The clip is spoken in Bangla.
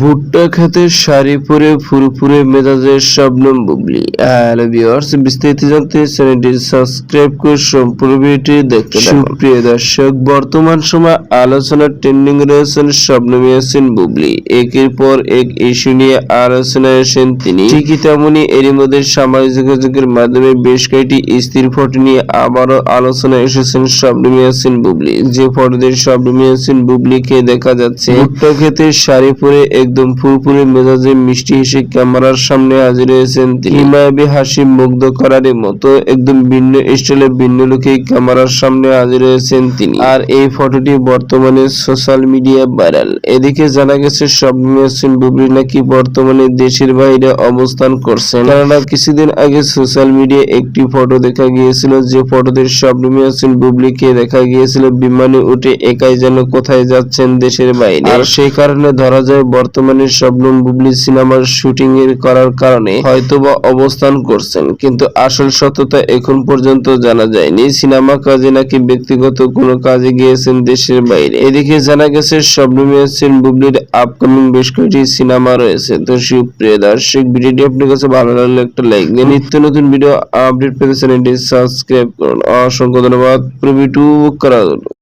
ভুট্টা খেতে শাড়ি পরে ফুরফুরে মেজাজের শবনম বুবলি। হ্যালো ভিউয়ার্স, বিস্তারিত জানতে চ্যানেলটি সাবস্ক্রাইব করে সম্পূর্ণ ভিডিওটি দেখতে থাকুন। প্রিয় দর্শক, বর্তমান সময় আলোচনা ট্রেন্ডিং রয়েছেন শবনম ইয়াসিন বুবলি। একের পর এক ইস্যু নিয়ে আলোচনায় আসেন তিনি। ঠিকই তেমনই এরই মধ্যে সামাজিক যোগাযোগের মাধ্যমে বেশ কয়েকটি স্থির ফটো নিয়ে আবারও আলোচনায় এসেছেন শবনম ইয়াসিন বুবলি। যে ফটোতে শবনম ইয়াসিন বুবলিকে দেখা যাচ্ছে। ভুট্টা খেতে শাড়ি পরে একদম ফুরফুরে মেজাজে মিষ্টি হেসে ক্যামেরার সামনে হাজির হয়েছেন তিনি। হাসি মুগ্ধ করার মতো একদম ভিন্ন স্টাইলে ভিন্ন লুকে ক্যামেরার সামনে হাজির হয়েছেন তিনি। আর এই ফটোটি বর্তমানে সোশ্যাল মিডিয়া ভাইরাল। এদিকে জানা গেছে শবনম বুবলি নাকি বর্তমানে দেশের বাইরে অবস্থান করছেন। কেননা কিছুদিন আগে সোশ্যাল মিডিয়ায় একটি ফটো দেখা গিয়েছিল, যে ফটোতে শবনম বুবলিকে দেখা গিয়েছিল, বিমানে উঠে একাই যেন কোথায় যাচ্ছেন দেশের বাইরে। আর সেই কারণে ধরা যায়, বর্তমানে শবনম বুবলি সিনেমার শুটিং এর করার কারণে হয়তোবা অবস্থান করছেন, কিন্তু আসল সত্যতা এখন পর্যন্ত জানা যায়নি। সিনেমা কাজে নাকি ব্যক্তিগত কোনো কাজে গিয়েছেন দেশের বাইরে। এদিকে জানা গেছে, শবনম ইয়াসিন বুবলির আপকামিং বেশ কয়েকটি সিনেমা রয়েছে। তো সুপ্রিয় দর্শক, ভিডিওটি আপনার কাছে ভালো লাগলে একটা লাইক দিন নিত্য নতুন ভিডিও আপডেট পেতে চ্যানেলটি সাবস্ক্রাইব করুন। অসংখ্য ধন্যবাদ। প্রভিটু করার জন্য।